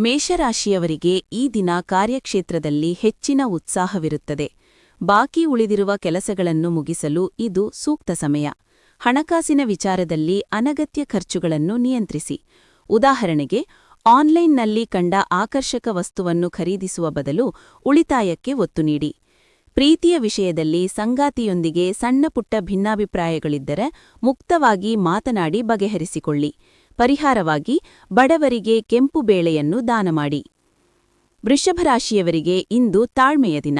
ಮೇಷರಾಶಿಯವರಿಗೆ ಈ ದಿನ ಕಾರ್ಯಕ್ಷೇತ್ರದಲ್ಲಿ ಹೆಚ್ಚಿನ ಉತ್ಸಾಹವಿರುತ್ತದೆ. ಬಾಕಿ ಉಳಿದಿರುವ ಕೆಲಸಗಳನ್ನು ಮುಗಿಸಲು ಇದು ಸೂಕ್ತ ಸಮಯ. ಹಣಕಾಸಿನ ವಿಚಾರದಲ್ಲಿ ಅನಗತ್ಯ ಖರ್ಚುಗಳನ್ನು ನಿಯಂತ್ರಿಸಿ. ಉದಾಹರಣೆಗೆ, ಆನ್ಲೈನ್ನಲ್ಲಿ ಕಂಡ ಆಕರ್ಷಕ ವಸ್ತುವನ್ನು ಖರೀದಿಸುವ ಬದಲು ಉಳಿತಾಯಕ್ಕೆ ಒತ್ತು ನೀಡಿ. ಪ್ರೀತಿಯ ವಿಷಯದಲ್ಲಿ ಸಂಗಾತಿಯೊಂದಿಗೆ ಸಣ್ಣಪುಟ್ಟ ಭಿನ್ನಾಭಿಪ್ರಾಯಗಳಿದ್ದರೆ ಮುಕ್ತವಾಗಿ ಮಾತನಾಡಿ ಬಗೆಹರಿಸಿಕೊಳ್ಳಿ. ಪರಿಹಾರವಾಗಿ ಬಡವರಿಗೆ ಕೆಂಪು ಬೇಳೆಯನ್ನು ದಾನ ಮಾಡಿ. ವೃಷಭರಾಶಿಯವರಿಗೆ ಇಂದು ತಾಳ್ಮೆಯ ದಿನ.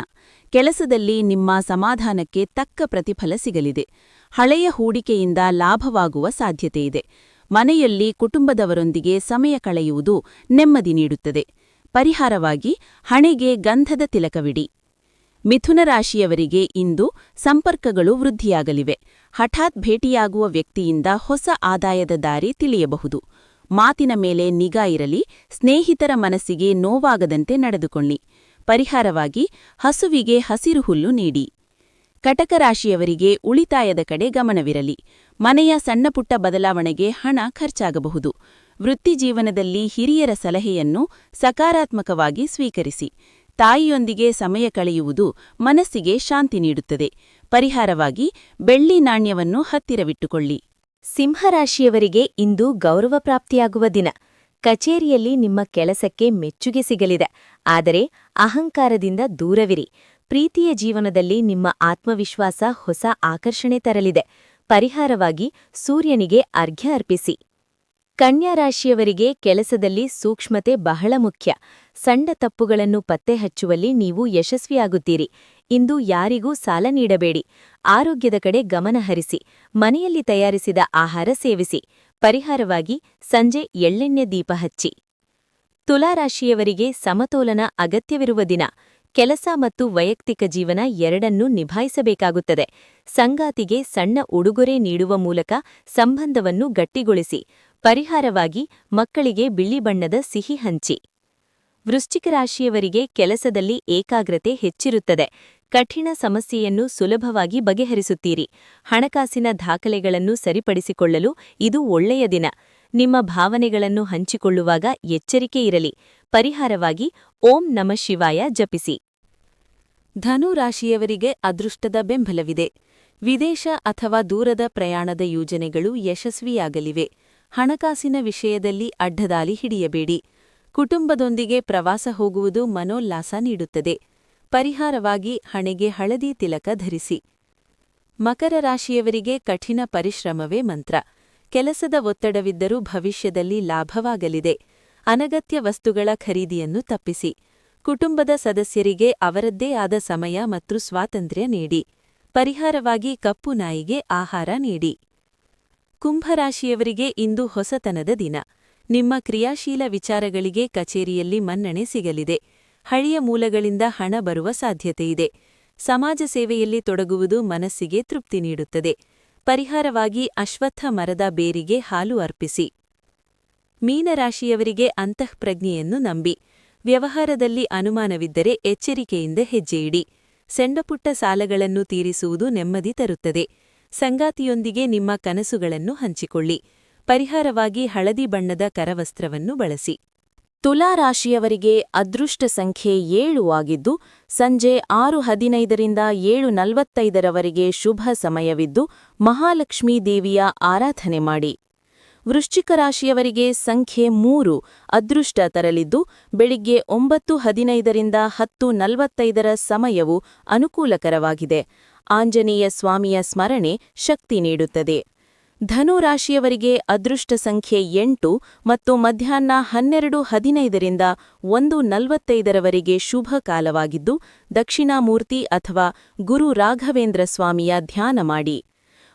ಕೆಲಸದಲ್ಲಿ ನಿಮ್ಮ ಸಮಾಧಾನಕ್ಕೆ ತಕ್ಕ ಪ್ರತಿಫಲ ಸಿಗಲಿದೆ. ಹಳೆಯ ಹೂಡಿಕೆಯಿಂದ ಲಾಭವಾಗುವ ಸಾಧ್ಯತೆಯಿದೆ ಮನೆಯಲ್ಲಿ ಕುಟುಂಬದವರೊಂದಿಗೆ ಸಮಯ ಕಳೆಯುವುದು ನೆಮ್ಮದಿ ನೀಡುತ್ತದೆ. ಪರಿಹಾರವಾಗಿ ಹಣೆಗೆ ಗಂಧದ ತಿಲಕವಿಡಿ. ಮಿಥುನ ರಾಶಿಯವರಿಗೆ ಇಂದು ಸಂಪರ್ಕಗಳು ವೃದ್ಧಿಯಾಗಲಿವೆ. ಹಠಾತ್ ಭೇಟಿಯಾಗುವ ವ್ಯಕ್ತಿಯಿಂದ ಹೊಸ ಆದಾಯದ ದಾರಿ ತಿಳಿಯಬಹುದು. ಮಾತಿನ ಮೇಲೆ ನಿಗಾ ಇರಲಿ, ಸ್ನೇಹಿತರ ಮನಸ್ಸಿಗೆ ನೋವಾಗದಂತೆ ನಡೆದುಕೊಳ್ಳಿ. ಪರಿಹಾರವಾಗಿ, ಹಸುವಿಗೆ ಹಸಿರು ಹುಲ್ಲು ನೀಡಿ. ಕಟಕ ರಾಶಿಯವರಿಗೆ ಉಳಿತಾಯದ ಕಡೆ ಗಮನವಿರಲಿ. ಮನೆಯ ಸಣ್ಣಪುಟ್ಟ ಬದಲಾವಣೆಗೆ ಹಣ ಖರ್ಚಾಗಬಹುದು. ವೃತ್ತಿಜೀವನದಲ್ಲಿ ಹಿರಿಯರ ಸಲಹೆಯನ್ನು ಸಕಾರಾತ್ಮಕವಾಗಿ ಸ್ವೀಕರಿಸಿ. ತಾಯಿಯೊಂದಿಗೆ ಸಮಯ ಕಳೆಯುವುದು ಮನಸ್ಸಿಗೆ ಶಾಂತಿ ನೀಡುತ್ತದೆ. ಪರಿಹಾರವಾಗಿ ಬೆಳ್ಳಿ ನಾಣ್ಯವನ್ನು ಹತ್ತಿರವಿಟ್ಟುಕೊಳ್ಳಿ. ಸಿಂಹರಾಶಿಯವರಿಗೆ ಇಂದು ಗೌರವ ಪ್ರಾಪ್ತಿಯಾಗುವ ದಿನ. ಕಚೇರಿಯಲ್ಲಿ ನಿಮ್ಮ ಕೆಲಸಕ್ಕೆ ಮೆಚ್ಚುಗೆ ಸಿಗಲಿದೆ. ಆದರೆ ಅಹಂಕಾರದಿಂದ ದೂರವಿರಿ. ಪ್ರೀತಿಯ ಜೀವನದಲ್ಲಿ ನಿಮ್ಮ ಆತ್ಮವಿಶ್ವಾಸ ಹೊಸ ಆಕರ್ಷಣೆ ತರಲಿದೆ. ಪರಿಹಾರವಾಗಿ ಸೂರ್ಯನಿಗೆ ಅರ್ಘ್ಯ ಅರ್ಪಿಸಿ. ಕನ್ಯಾ ರಾಶಿಯವರಿಗೆ ಕೆಲಸದಲ್ಲಿ ಸೂಕ್ಷ್ಮತೆ ಬಹಳ ಮುಖ್ಯ. ಸಣ್ಣ ತಪ್ಪುಗಳನ್ನು ಪತ್ತೆ ಹಚ್ಚುವಲ್ಲಿ ನೀವು ಯಶಸ್ವಿಯಾಗುತ್ತೀರಿ. ಇಂದು ಯಾರಿಗೂ ಸಾಲ ನೀಡಬೇಡಿ. ಆರೋಗ್ಯದ ಕಡೆ ಗಮನಹರಿಸಿ ಮನೆಯಲ್ಲಿ ತಯಾರಿಸಿದ ಆಹಾರ ಸೇವಿಸಿ. ಪರಿಹಾರವಾಗಿ ಸಂಜೆ ಎಳ್ಳೆಣ್ಣೆ ದೀಪ ಹಚ್ಚಿ. ತುಲಾರಾಶಿಯವರಿಗೆ ಸಮತೋಲನ ಅಗತ್ಯವಿರುವ ದಿನ. ಕೆಲಸ ಮತ್ತು ವೈಯಕ್ತಿಕ ಜೀವನ ಎರಡನ್ನೂ ನಿಭಾಯಿಸಬೇಕಾಗುತ್ತದೆ. ಸಂಗಾತಿಗೆ ಸಣ್ಣ ಉಡುಗೊರೆ ನೀಡುವ ಮೂಲಕ ಸಂಬಂಧವನ್ನು ಗಟ್ಟಿಗೊಳಿಸಿ. ಪರಿಹಾರವಾಗಿ ಮಕ್ಕಳಿಗೆ ಬಿಳಿ ಬಣ್ಣದ ಸಿಹಿ ಹಂಚಿ. ವೃಶ್ಚಿಕ ರಾಶಿಯವರಿಗೆ ಕೆಲಸದಲ್ಲಿ ಏಕಾಗ್ರತೆ ಹೆಚ್ಚಿರುತ್ತದೆ. ಕಠಿಣ ಸಮಸ್ಯೆಯನ್ನು ಸುಲಭವಾಗಿ ಬಗೆಹರಿಸುತ್ತೀರಿ. ಹಣಕಾಸಿನ ದಾಖಲೆಗಳನ್ನು ಸರಿಪಡಿಸಿಕೊಳ್ಳಲು ಇದು ಒಳ್ಳೆಯ ದಿನ. ನಿಮ್ಮ ಭಾವನೆಗಳನ್ನು ಹಂಚಿಕೊಳ್ಳುವಾಗ ಎಚ್ಚರಿಕೆ ಇರಲಿ. ಪರಿಹಾರವಾಗಿ ಓಂ ನಮ ಶಿವಾಯ ಜಪಿಸಿ. ಧನು ರಾಶಿಯವರಿಗೆ ಅದೃಷ್ಟದ ಬೆಂಬಲವಿದೆ. ವಿದೇಶ ಅಥವಾ ದೂರದ ಪ್ರಯಾಣದ ಯೋಜನೆಗಳು ಯಶಸ್ವಿಯಾಗಲಿವೆ. ಹಣಕಾಸಿನ ವಿಷಯದಲ್ಲಿ ಅಡ್ಡದಾಲಿ ಹಿಡಿಯಬೇಡಿ. ಕುಟುಂಬದೊಂದಿಗೆ ಪ್ರವಾಸ ಹೋಗುವುದು ಮನೋಲ್ಲಾಸ ನೀಡುತ್ತದೆ. ಪರಿಹಾರವಾಗಿ ಹಣೆಗೆ ಹಳದಿ ತಿಲಕ ಧರಿಸಿ. ಮಕರ ರಾಶಿಯವರಿಗೆ ಕಠಿಣ ಪರಿಶ್ರಮವೇ ಮಂತ್ರ. ಕೆಲಸದ ಒತ್ತಡವಿದ್ದರೂ ಭವಿಷ್ಯದಲ್ಲಿ ಲಾಭವಾಗಲಿದೆ. ಅನಗತ್ಯ ವಸ್ತುಗಳ ಖರೀದಿಯನ್ನು ತಪ್ಪಿಸಿ. ಕುಟುಂಬದ ಸದಸ್ಯರಿಗೆ ಅವರದ್ದೇ ಆದ ಸಮಯ ಮತ್ತು ಸ್ವಾತಂತ್ರ್ಯ ನೀಡಿ. ಪರಿಹಾರವಾಗಿ ಕಪ್ಪು ನಾಯಿಗೆ ಆಹಾರ ನೀಡಿ. ಕುಂಭರಾಶಿಯವರಿಗೆ ಇಂದು ಹೊಸತನದ ದಿನ. ನಿಮ್ಮ ಕ್ರಿಯಾಶೀಲ ವಿಚಾರಗಳಿಗೆ ಕಚೇರಿಯಲ್ಲಿ ಮನ್ನಣೆ ಸಿಗಲಿದೆ. ಹಳೆಯ ಮೂಲಗಳಿಂದ ಹಣ ಬರುವ ಸಾಧ್ಯತೆಯಿದೆ. ಸಮಾಜ ಸೇವೆಯಲ್ಲಿ ತೊಡಗುವುದು ಮನಸ್ಸಿಗೆ ತೃಪ್ತಿ ನೀಡುತ್ತದೆ. ಪರಿಹಾರವಾಗಿ ಅಶ್ವತ್ಥ ಮರದ ಬೇರಿಗೆ ಹಾಲು ಅರ್ಪಿಸಿ. ಮೀನರಾಶಿಯವರಿಗೆ ಅಂತಃಪ್ರಜ್ಞೆಯನ್ನು ನಂಬಿ. ವ್ಯವಹಾರದಲ್ಲಿ ಅನುಮಾನವಿದ್ದರೆ ಎಚ್ಚರಿಕೆಯಿಂದ ಹೆಜ್ಜೆಯಿಡಿ ಸೆಂಡಪುಟ್ಟ ಸಾಲಗಳನ್ನು ತೀರಿಸುವುದು ನೆಮ್ಮದಿ ತರುತ್ತದೆ. ಸಂಗಾತಿಯೊಂದಿಗೆ ನಿಮ್ಮ ಕನಸುಗಳನ್ನು ಹಂಚಿಕೊಳ್ಳಿ. ಪರಿಹಾರವಾಗಿ ಹಳದಿ ಬಣ್ಣದ ಕರವಸ್ತ್ರವನ್ನು ಬಳಸಿ. ತುಲಾರಾಶಿಯವರಿಗೆ ಅದೃಷ್ಟ ಸಂಖ್ಯೆ ಏಳು ಆಗಿದ್ದು, ಸಂಜೆ ಆರು ಹದಿನೈದರಿಂದ ಏಳು ನಲವತ್ತೈದರವರೆಗೆ ಶುಭ ಸಮಯವಿದ್ದು, ಮಹಾಲಕ್ಷ್ಮೀ ದೇವಿಯ ಆರಾಧನೆ ಮಾಡಿ. ವೃಶ್ಚಿಕ ರಾಶಿಯವರಿಗೆ ಸಂಖ್ಯೆ ಮೂರು ಅದೃಷ್ಟ ತರಲಿದ್ದು, ಬೆಳಿಗ್ಗೆ ಒಂಬತ್ತು ಹದಿನೈದರಿಂದ ಹತ್ತು ನಲವತ್ತೈದರ ಸಮಯವು ಅನುಕೂಲಕರವಾಗಿದೆ. ಆಂಜನೇಯ ಸ್ವಾಮಿಯ ಸ್ಮರಣೆ ಶಕ್ತಿ ನೀಡುತ್ತದೆ. ಧನು ರಾಶಿಯವರಿಗೆ ಅದೃಷ್ಟ ಸಂಖ್ಯೆ ಎಂಟು ಮತ್ತು ಮಧ್ಯಾಹ್ನ ಹನ್ನೆರಡು ಹದಿನೈದರಿಂದ ಒಂದು ನಲವತ್ತೈದರವರೆಗೆ ಶುಭ ಕಾಲವಾಗಿದ್ದು, ದಕ್ಷಿಣಾಮೂರ್ತಿ ಅಥವಾ ಗುರು ರಾಘವೇಂದ್ರ ಸ್ವಾಮಿಯ ಧ್ಯಾನ ಮಾಡಿ.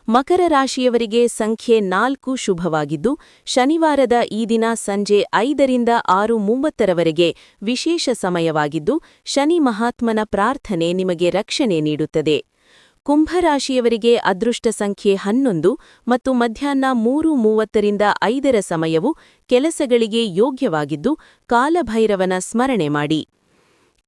ಮಕರ ರಾಶಿಯವರಿಗೆ ಸಂಖ್ಯೆ ನಾಲ್ಕು ಶುಭವಾಗಿದ್ದು, ಶನಿವಾರದ ಈ ದಿನ ಸಂಜೆ ಐದರಿಂದ ಆರು ಮೂವತ್ತರವರೆಗೆ ವಿಶೇಷ ಸಮಯವಾಗಿದ್ದು, ಶನಿ ಮಹಾತ್ಮನ ಪ್ರಾರ್ಥನೆ ನಿಮಗೆ ರಕ್ಷಣೆ ನೀಡುತ್ತದೆ. ಕುಂಭರಾಶಿಯವರಿಗೆ ಅದೃಷ್ಟ ಸಂಖ್ಯೆ ಹನ್ನೊಂದು ಮತ್ತು ಮಧ್ಯಾಹ್ನ ಮೂರು ಮೂವತ್ತರಿಂದ ಐದರ ಸಮಯವು ಕೆಲಸಗಳಿಗೆ ಯೋಗ್ಯವಾಗಿದ್ದು, ಕಾಲಭೈರವನ ಸ್ಮರಣೆ ಮಾಡಿ.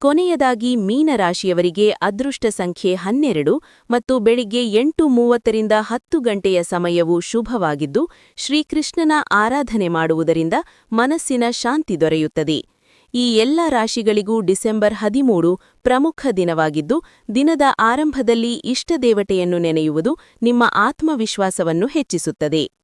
ಕೊನೆಯದಾಗಿ ಮೀನರಾಶಿಯವರಿಗೆ ಅದೃಷ್ಟ ಸಂಖ್ಯೆ ಹನ್ನೆರಡು ಮತ್ತು ಬೆಳಿಗ್ಗೆ ಎಂಟು ಮೂವತ್ತರಿಂದ ಹತ್ತು ಗಂಟೆಯ ಸಮಯವು ಶುಭವಾಗಿದ್ದು, ಶ್ರೀಕೃಷ್ಣನ ಆರಾಧನೆ ಮಾಡುವುದರಿಂದ ಮನಸ್ಸಿನ ಶಾಂತಿ ದೊರೆಯುತ್ತದೆ. ಈ ಎಲ್ಲ ರಾಶಿಗಳಿಗೂ ಡಿಸೆಂಬರ್ ಹದಿಮೂರು ಪ್ರಮುಖ ದಿನವಾಗಿದ್ದು, ದಿನದ ಆರಂಭದಲ್ಲಿ ಇಷ್ಟದೇವತೆಯನ್ನು ನೆನೆಯುವುದು ನಿಮ್ಮ ಆತ್ಮವಿಶ್ವಾಸವನ್ನು ಹೆಚ್ಚಿಸುತ್ತದೆ.